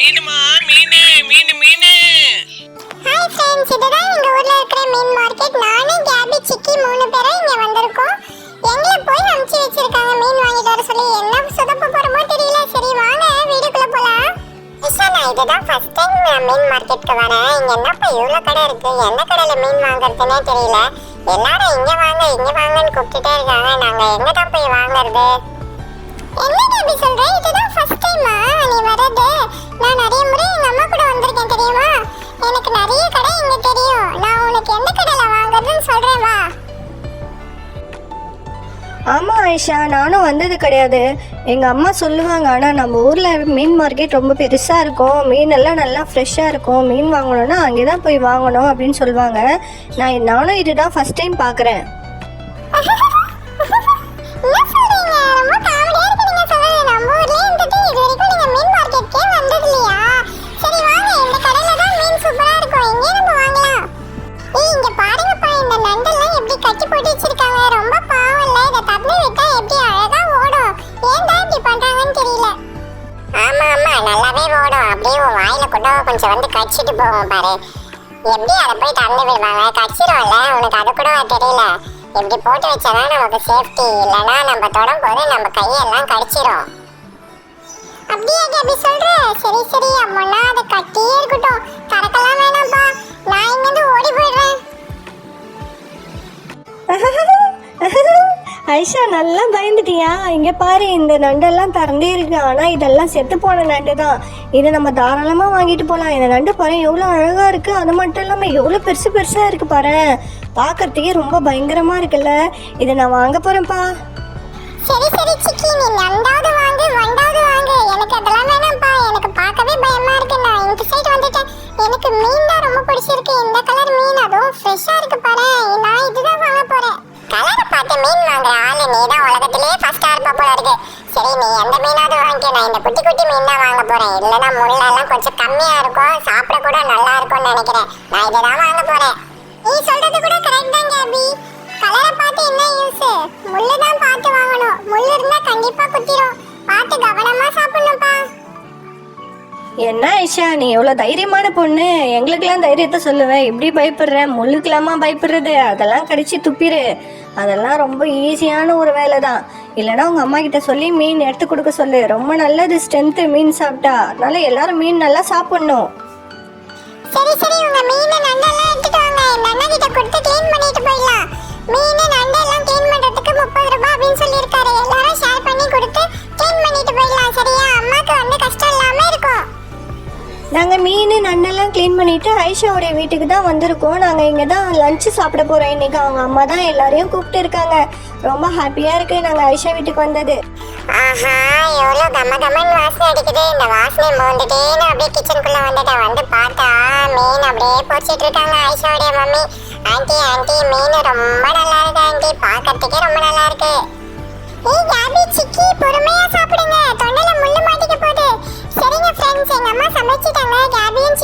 மீனுமா? மீனு மீனு மீனு. ஹாய் ஃப்ரெண்ட்ஸ் இதுதான் எங்க ஊர்ல இருக்கிற மீன் மார்க்கெட் நானும் கேபி சிக்கி மூணு பேரும் இங்க வந்திருக்கோம். எங்களை போய் அனுப்பிச்சு வச்சிருக்காங்க. மீன் வாங்கிட்டு வர சொல்லி என்ன சொதப்ப போறோமோ தெரியல. சரி வாங்க வீட்டுக்குள்ள போலாம். இஷா நான் இதுதான் ஃபர்ஸ்ட் டைம் நான் மீன் மார்க்கெட்க்கு வரேன். இங்க என்னப்பா இவ்வளவு கடை இருக்கு? எந்த கடையில மீன் வாங்குறதுனே தெரியல. எல்லாரும் இங்க வாங்க இங்க வாங்கன்னு கூப்பிட்டுட்டே இருக்காங்க. நாங்க எங்க தான் போய் வாங்குறது? என்ன கேபி சொல்ற? இதுதான் ஃபர்ஸ்ட் டைமா நீ வர்றது? நான் நிறைய முறை எங்க அம்மா கூட வந்திருக்கேன் தெரியுமா? எனக்கு நிறைய கடை இங்க தெரியும். நான் உனக்கு எந்த கடையில வாங்குறதுன்னு சொல்றேன் வா. ஆமாம் ஆயிஷா நானும் வந்தது கிடையாது. எங்கள் அம்மா சொல்லுவாங்க ஆனால் நம்ம ஊரில் மீன் மார்க்கெட் ரொம்ப பெருசாக இருக்கும். மீன் எல்லாம் நல்லா ஃப்ரெஷ்ஷாக இருக்கும். மீன் வாங்கணும்னா அங்கே தான் போய் வாங்கணும் அப்படின்னு சொல்லுவாங்க. நான் நானும் இதுதான் ஃபஸ்ட் டைம் பார்க்குறேன் கூட கொஞ்சம் வந்து கடிச்சிட்டு போவோம் பாரு. எப்படி அதை போய் தந்து விடுவாங்க? கச்சிரும்ல உனக்கு அது கூட தெரியல. இப்படி போட்டு வச்சாதான் நமக்கு சேஃப்டி இல்லைன்னா நம்ம தொடும் போது நம்ம கையெல்லாம் கடிச்சிரும். அப்படியே கேபி சொல்ற சரி சரி. ஐஷா நல்லா பயந்துட்டியா? இங்கே பாரு இந்த நண்டெல்லாம் திறந்தே இருக்கு. ஆனால் இதெல்லாம் செத்து போன நண்டு தான். இதை நம்ம தாராளமாக வாங்கிட்டு போகலாம் இந்த நண்டு பாரு எவ்வளோ அழகாக இருக்குது அது மட்டும் இல்லாமல் எவ்வளோ பெருசு பெருசாக இருக்குது பாரு. பார்க்கறதுக்கே ரொம்ப பயங்கரமாக இருக்குல்ல. இதை நான் வாங்க போகிறேன்ப்பா சரி சரி சிக்கி. நீ நண்டாவது வாங்கு வண்டாவது வாங்கு. எனக்கு அதெல்லாம் குட்டி குட்டி மீன் தான் வாங்க போறேன். இல்லைன்னா முள்ளெல்லாம் கொஞ்சம் கம்மியா இருக்கும். சாப்பிட கூட நல்லா இருக்கும்னு நினைக்கிறேன். நான் இதை தான் வாங்க போறேன். நீ சொல்றது கூட கரெக்ட் தான் கேபி. கலரை பார்த்து என்ன யூஸ் முள்ளு தான் பார்த்து வாங்கணும். முள்ளு இருந்தா கண்டிப்பா குத்திரும். பார்த்து என்ன ஐஷா நீ எவ்வளோ தைரியமான பொண்ணு. எங்களுக்கெல்லாம் தைரியத்தை சொல்லுவேன் எப்படி பயப்படுற முள்ளுக்கெல்லாமா பயப்படுறது? அதெல்லாம் கடிச்சு துப்பிடு அதெல்லாம் ரொம்ப ஈஸியான ஒரு வேலை தான் இல்லைன்னா உங்கள் அம்மா கிட்ட சொல்லி மீன் எடுத்து கொடுக்க சொல்லு. ரொம்ப நல்லது ஸ்ட்ரென்த்து மீன் சாப்பிட்டா. அதனால எல்லாரும் மீன் நல்லா சாப்பிடணும். சரி சரி. உங்க மீன் நல்லா நாங்கள் மீன் நன்னெல்லாம் க்ளீன் பண்ணிட்டு ஐஷாவுடைய வீட்டுக்கு தான் வந்திருக்கோம். நாங்கள் இங்கே தான் லஞ்சு சாப்பிட போகிறோம் இன்னைக்கு. அவங்க அம்மா தான் எல்லாரையும் கூப்பிட்டு இருக்காங்க. ரொம்ப ஹாப்பியாக இருக்கு நாங்கள் ஐஷா வீட்டுக்கு வந்தது. ஆஹா எவ்வளோ கம கமன்னு வாசனை அடிக்குது. இந்த வாசனை மோந்துட்டேன்னு அப்படியே கிச்சனுக்குள்ளே வந்துட்டேன். வந்து பார்த்தா மீன் அப்படியே பொறிச்சிட்டு இருக்காங்க ஐஷாவுடைய மம்மி. ஆண்டி ஆண்டி மீன் ரொம்ப நல்லா இருக்கு ஆண்டி. பார்க்கறதுக்கே ரொம்ப நல்லா இருக்கு. സമർച്ചിട്ടാங்க ഗാബിയും